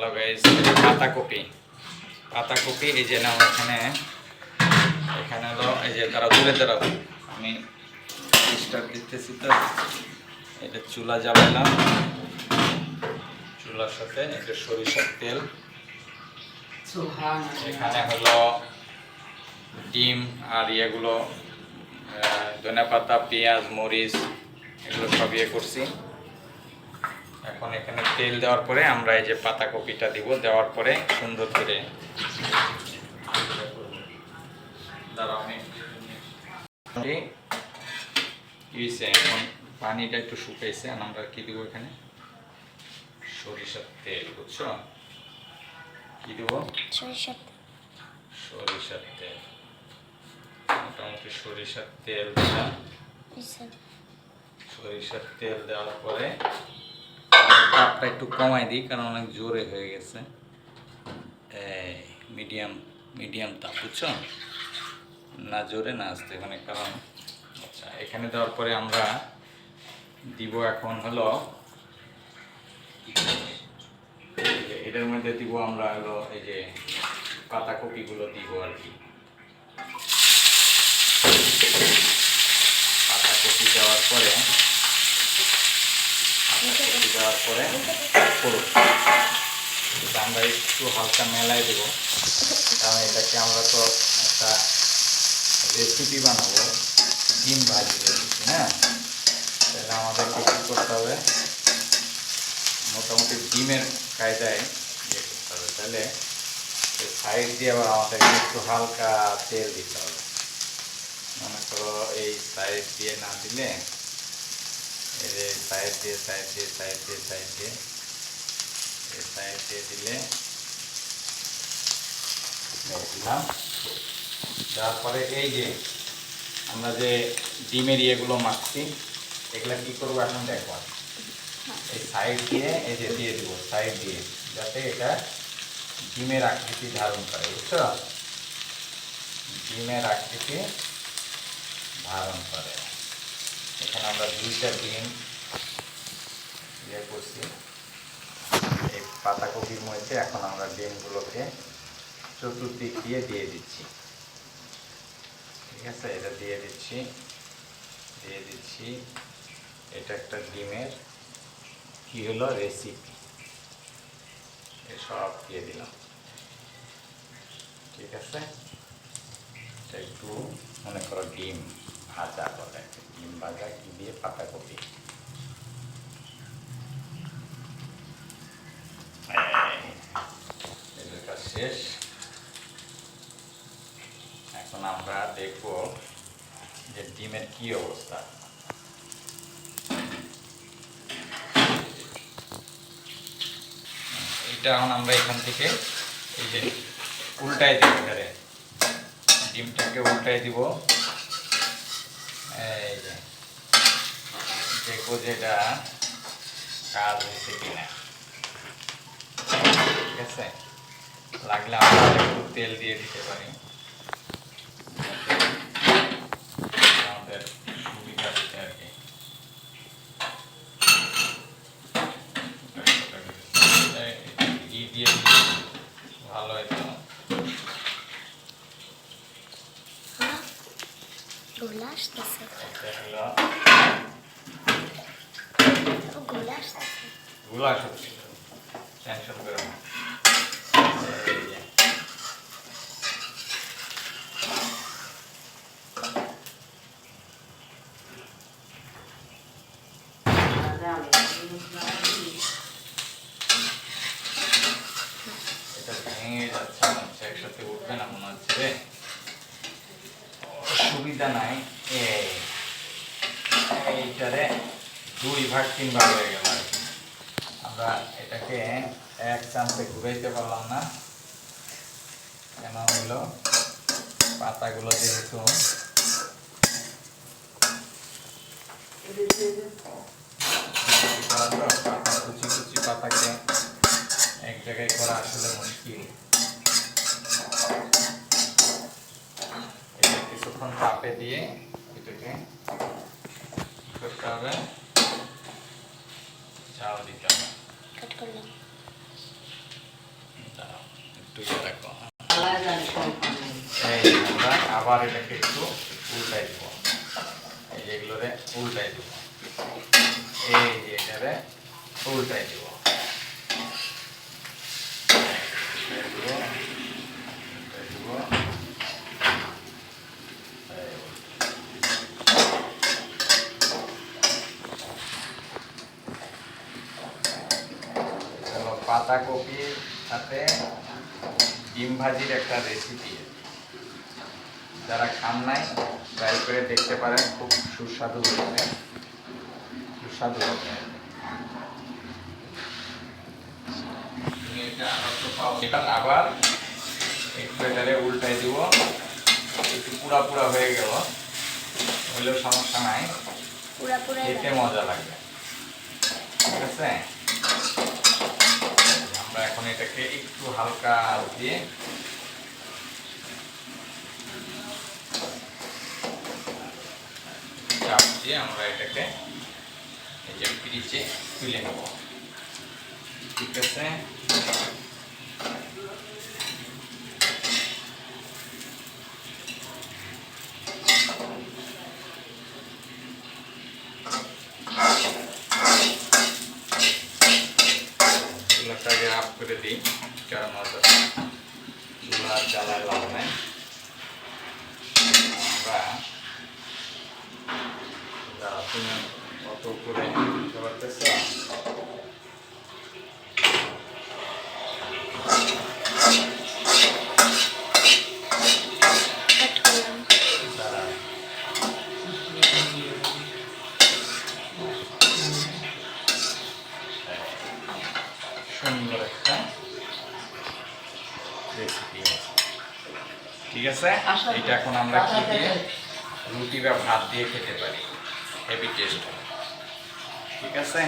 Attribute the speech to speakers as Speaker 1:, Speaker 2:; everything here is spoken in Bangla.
Speaker 1: হ্যালো গাইস পাতাকপি পাতাকপি এই যে নাও এখানে। এখানে হলো এই যে তারা দূরে দাঁড়াও। আমি স্টার্ট দিতেছি তো। এটা চুলা জ্বালাইলাম চুলার সাথে এটা সরিষার তেল। এখানে হলো ডিম আর ইয়েগুলো ধনে পাতা পেঁয়াজ মরিচ এগুলো সব ইয়ে করছি। এখন এখানে তেল দেওয়ার পরে আমরা এই যে পাতাকপিটা দিব দেওয়ার পরে সুন্দর করে এখন পানিটা একটু শুকাইছে আর আমরা কি দিব এখানে? সরিষার তেল বুঝছ? কি দেবো?
Speaker 2: সরিষার
Speaker 1: সরিষার তেল। মোটামুটি সরিষার তেল সরিষার তেল দেওয়ার পরে তাপটা একটু কমাই দিই, কারণ অনেক জোরে হয়ে গেছে। মিডিয়াম মিডিয়াম তাপ, বুঝছ? না জোরে, না আসতে মানে কারণ আচ্ছা এখানে দেওয়ার পরে আমরা দিব এখন হলো, এটার মধ্যে দিব আমরা হলো এই যে পাতাকপিগুলো দিব আর কি। পাতাকপি দেওয়ার পরে দেওয়ার পরে এটা আমরা একটু হালকা মেলায় দেবো। কারণ এটাকে আমরা তো একটা রেসিপি বানাবো, ডিম ভাজি রেসিপি হ্যাঁ? তাহলে আমাদেরকে কী করতে হবে? মোটামুটি ডিমের কায়দায় ইয়ে করতে হবে। তাহলে সাইড দিয়ে আবার আমাদেরকে একটু হালকা তেল দিতে হবে। মনে করো এই সাইড দিয়ে না দিলে এই সাইড দিয়ে সাইড দিয়ে সাইড দিয়ে সাইড দিয়ে, এই সাইড দিয়ে দিলে দিলাম। তারপরে এই যে আমরা যে ডিমের ইয়েগুলো মাখছি, এগুলো কি করব এখন দেখো? এই সাইড দিয়ে, এই যে দিয়ে দিব সাইড দিয়ে, যাতে এটা ডিমের আকৃতি ধারণ করে, বুঝছ? ডিমের আকৃতি ধারণ করে। এখানে আমরা দুইটা ডিম ইয়ে করছি। এই পাতাকপির মধ্যে এখন আমরা ডিমগুলোকে চতুর্দিক দিয়ে দিয়ে দিচ্ছি। ঠিক আছে, এটা দিয়ে দিচ্ছি দিয়ে দিচ্ছি। এটা একটা ডিমের কী হলো? রেসিপি সব দিয়ে দিলাম। ঠিক আছে? এটা একটু মনে করো ডিম ভাজা বলে। ডিম ভাজা কি দিয়ে পাতাকপি শেষ এখন আমরা দেখব যে ডিমের কি অবস্থা এটা এখন আমরা এখান থেকে এই যে উল্টাই দিব ডিমটাকে উল্টাই দিব এই যে দেখব যে এটা কাজ হয়েছে কিনা। ঠিক আছে? লাগলে আমরা একটু তেল দিয়ে দিতে পারি। আমাদের সুবিধা আর কি। ঘি দিয়ে ভালো হতো
Speaker 2: গোলা আসতেছে। গোলা
Speaker 1: সত্যি টেনশন করে না এটা ভেঙে যাচ্ছে একসাথে উঠবে না মনে হচ্ছে রে সুবিধা নাই এই এইটারে দুই ভাগ তিন ভাগ হয়ে গেল আর কি। আমরা এটাকে এক চান্সে ঘুরাইতে পারলাম না। কেন হইল পাতাগুলো যেহেতু পাতা পাতাকে এক জায়গায় করা আসলে কিছুক্ষণ তাপে দিয়ে এটাকে করতে হবে। জাল দিতে হবে
Speaker 2: কাট করলাম
Speaker 1: একটু রাখো আমরা আবার এটাকে একটু উল্টাই দিব। এই যে এগুলোরে উল্টাই দিব। এই যে এটারে উল্টাই দিব। উল্টাই দিব, উল্টাই দিব। এই উল্টাই। হলো পাতাকপির সাথে ডিম ভাজির একটা রেসিপি যারা খান নাই ট্রাই করে দেখতে পারেন খুব সুস্বাদু হয়েছে। সুস্বাদু হবে। এটা আবার একটু এটারে উল্টাই দিব। একটু পুরা পুরা হয়ে গেল। হলেও সমস্যা নাই। খেতে মজা লাগবে। ঠিক আছে? আমরা এখন এটাকে একটু হালকা দিয়ে চাপ দিয়ে আমরা এটাকে এই যে ফ্রিজে তুলে নেব। ঠিক আছে চুলাটাকে আপ করে দিই কারণ হয়তো চুলা জ্বালায় লাভ নাই আমরা তুমি অত দাঁড়া। সুন্দর একটা রেসিপি ঠিক আছে? এটা এখন আমরা কি দিয়ে? রুটি বা ভাত দিয়ে খেতে পারি। হেভি টেস্ট ঠিক আছে?